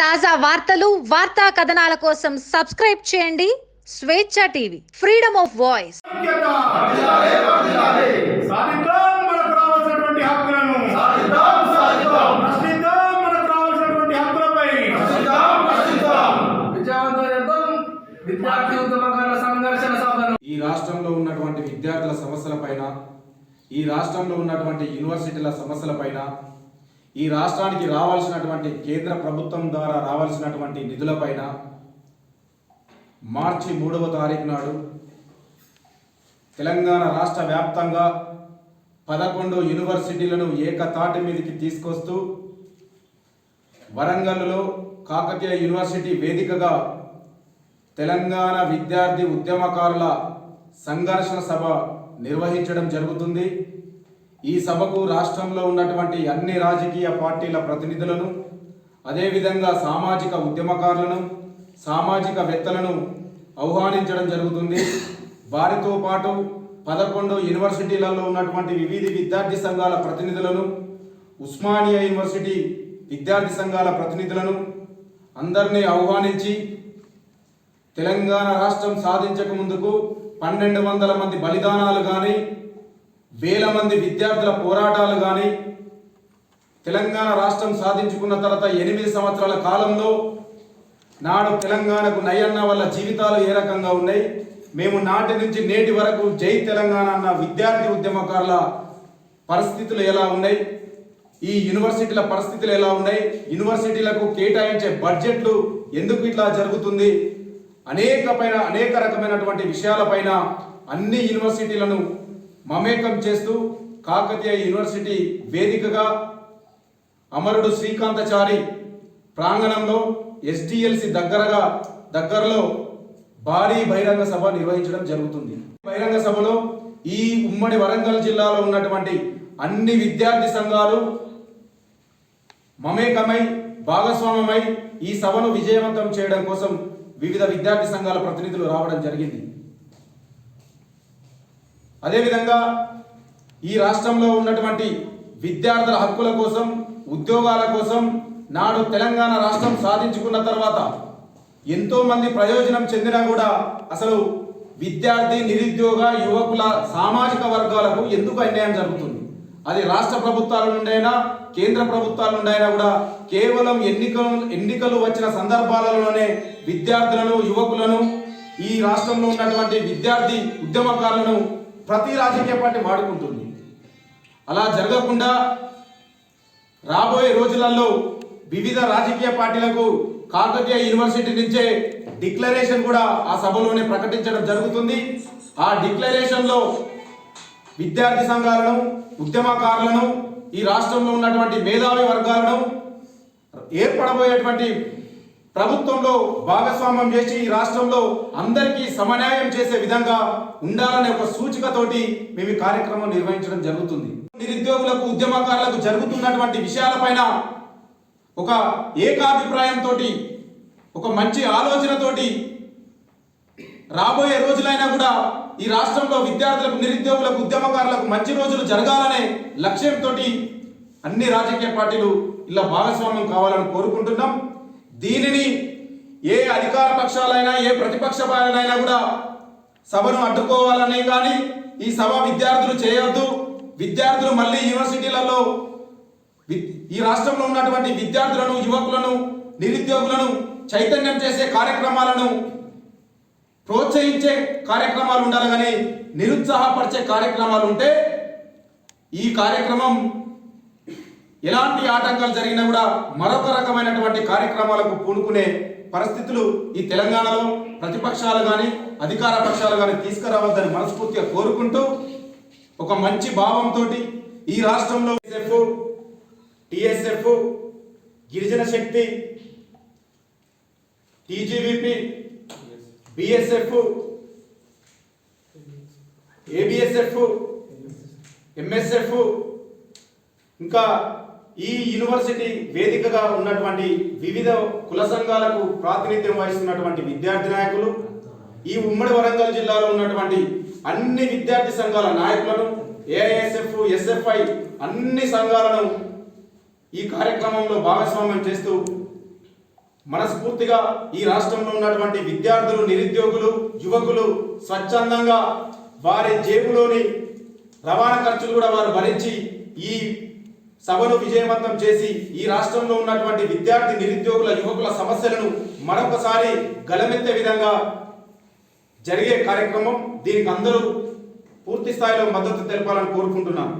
తాజా వార్తలు వార్తా కథనాల కోసం సబ్స్క్రైబ్ చేయండి. స్వేచ్ఛ టీవీ ఫ్రీడమ్ ఆఫ్ వాయిస్. ఈ రాష్ట్రంలో ఉన్నటువంటి విద్యార్థుల సమస్యలపైన ఈ రాష్ట్రంలో ఉన్నటువంటి యూనివర్సిటీల సమస్యలపైన ఈ రాష్ట్రానికి రావాల్సినటువంటి కేంద్ర ప్రభుత్వం ద్వారా రావాల్సినటువంటి నిధులపైన మార్చి మూడవ తారీఖు నాడు తెలంగాణ రాష్ట్ర వ్యాప్తంగా పదకొండు యూనివర్సిటీలను ఏకతాటి మీదకి తీసుకొస్తూ వరంగల్లో కాకతీయ యూనివర్సిటీ వేదికగా తెలంగాణ విద్యార్థి ఉద్యమకారుల సంఘర్షణ సభ నిర్వహించడం జరుగుతుంది. ఈ సభకు రాష్ట్రంలో ఉన్నటువంటి అన్ని రాజకీయ పార్టీల ప్రతినిధులను అదేవిధంగా సామాజిక ఉద్యమకారులను సామాజికవేత్తలను ఆహ్వానించడం జరుగుతుంది. వారితో పాటు పదకొండు యూనివర్సిటీలలో ఉన్నటువంటి వివిధ విద్యార్థి సంఘాల ప్రతినిధులను ఉస్మానియా యూనివర్సిటీ విద్యార్థి సంఘాల ప్రతినిధులను అందరినీ ఆహ్వానించి తెలంగాణ రాష్ట్రం సాధించక ముందుకు పన్నెండు వందల మంది బలిదానాలు కానీ వేల మంది విద్యార్థుల పోరాటాలు కానీ తెలంగాణ రాష్ట్రం సాధించుకున్న తర్వాత ఎనిమిది సంవత్సరాల కాలంలో నాడు తెలంగాణకు నయన్న వల్ల జీవితాలు ఏ రకంగా ఉన్నాయి? మేము నాటి నుంచి నేటి వరకు జై తెలంగాణ అన్న విద్యార్థి ఉద్యమకారుల పరిస్థితులు ఎలా ఉన్నాయి? ఈ యూనివర్సిటీల పరిస్థితులు ఎలా ఉన్నాయి? యూనివర్సిటీలకు కేటాయించే బడ్జెట్లు ఎందుకు ఇట్లా జరుగుతుంది? అనేకమైన అనేక రకమైనటువంటి విషయాలపైన అన్ని యూనివర్సిటీలను మమేకం చేస్తూ కాకతీయ యూనివర్సిటీ వేదికగా అమరుడు శ్రీకాంతచారి ప్రాంగణంలో ఎస్డిఎల్సి దగ్గరగా దగ్గరలో భారీ బహిరంగ సభ నిర్వహించడం జరుగుతుంది. బహిరంగ సభలో ఈ ఉమ్మడి వరంగల్ జిల్లాలో ఉన్నటువంటి అన్ని విద్యార్థి సంఘాలు మమేకమై భాగస్వామ్యమై ఈ సభను విజయవంతం చేయడం కోసం వివిధ విద్యార్థి సంఘాల ప్రతినిధులు రావడం జరిగింది. అదేవిధంగా ఈ రాష్ట్రంలో ఉన్నటువంటి విద్యార్థుల హక్కుల కోసం ఉద్యోగాల కోసం నాడు తెలంగాణ రాష్ట్రం సాధించుకున్న తర్వాత ఎంతోమంది ప్రయోజనం చెందినా కూడా అసలు విద్యార్థి నిరుద్యోగ యువకుల సామాజిక వర్గాలకు ఎందుకు అన్యాయం జరుగుతుంది? అది రాష్ట్ర ప్రభుత్వాల నుండైనా కేంద్ర ప్రభుత్వాల నుండైనా కూడా కేవలం ఎన్నికలు ఎన్నికలు వచ్చిన సందర్భాలలోనే విద్యార్థులను యువకులను ఈ రాష్ట్రంలో ఉన్నటువంటి విద్యార్థి ఉద్యమకారులను ప్రతి రాజకీయ పార్టీ వాడుకుంటుంది. అలా జరగకుండా రాబోయే రోజులలో వివిధ రాజకీయ పార్టీలకు కాకతీయ యూనివర్సిటీ నుంచే డిక్లరేషన్ కూడా ఆ సభలోనే ప్రకటించడం జరుగుతుంది. ఆ డిక్లరేషన్లో విద్యార్థి సంఘాలను ఉద్యమకారులను ఈ రాష్ట్రంలో ఉన్నటువంటి మేధావి వర్గాలను ఏర్పడబోయేటువంటి ప్రభుత్వంలో భాగస్వామ్యం చేసి ఈ రాష్ట్రంలో అందరికీ సమన్యాయం చేసే విధంగా ఉండాలనే ఒక సూచికతోటి మేము ఈ కార్యక్రమం నిర్వహించడం జరుగుతుంది. నిరుద్యోగులకు ఉద్యమకారులకు జరుగుతున్నటువంటి విషయాలపైన ఒక ఏకాభిప్రాయంతో ఒక మంచి ఆలోచనతోటి రాబోయే రోజులైనా కూడా ఈ రాష్ట్రంలో విద్యార్థులకు నిరుద్యోగులకు ఉద్యమకారులకు మంచి రోజులు జరగాలనే లక్ష్యంతో అన్ని రాజకీయ పార్టీలు ఇలా భాగస్వామ్యం కావాలని కోరుకుంటున్నాం. దీనిని ఏ అధికార పక్షాలైనా ఏ ప్రతిపక్షాలైనా కూడా సభను అడ్డుకోవాలనే కానీ ఈ సభ విద్యార్థులు చేయొద్దు. విద్యార్థులు మళ్ళీ యూనివర్సిటీలలో ఈ రాష్ట్రంలో ఉన్నటువంటి విద్యార్థులను యువకులను నిరుద్యోగులను చైతన్యం చేసే కార్యక్రమాలను ప్రోత్సహించే కార్యక్రమాలు ఉండాలి కానీ నిరుత్సాహపరిచే కార్యక్రమాలు ఉంటే ఈ కార్యక్రమం ఎలాంటి ఆటంకాలు జరిగినా కూడా మరొక రకమైనటువంటి కార్యక్రమాలకు పూనుకునే పరిస్థితులు ఈ తెలంగాణలో ప్రతిపక్షాలు కానీ అధికార పక్షాలు కానీ తీసుకురావద్దని మనస్ఫూర్తిగా కోరుకుంటూ ఒక మంచి భావంతో ఈ రాష్ట్రంలో TSF Girijana Shakti TGBP BSF ABSF MSF ఇంకా ఈ యూనివర్సిటీ వేదికగా ఉన్నటువంటి వివిధ కుల సంఘాలకు ప్రాతినిధ్యం వహిస్తున్నటువంటి విద్యార్థి నాయకులు ఈ ఉమ్మడి వరంగల్ జిల్లాలో ఉన్నటువంటి అన్ని విద్యార్థి సంఘాల నాయకులను ఏఐఎస్ఎఫ్ ఎస్ఎఫ్ఐ అన్ని సంఘాలను ఈ కార్యక్రమంలో భాగస్వామ్యం చేస్తూ మనస్ఫూర్తిగా ఈ రాష్ట్రంలో ఉన్నటువంటి విద్యార్థులు నిరుద్యోగులు యువకులు స్వచ్ఛందంగా వారి జేబులోని రవాణా ఖర్చులు కూడా వారు భరించి ఈ సభను విజయవంతం చేసి ఈ రాష్ట్రంలో ఉన్నటువంటి విద్యార్థి నిరుద్యోగుల యువకుల సమస్యలను మరొకసారి గలమెత్తే విధంగా జరిగే కార్యక్రమం దీనికి అందరూ పూర్తి స్థాయిలో మద్దతు తెలపాలని కోరుకుంటున్నాను.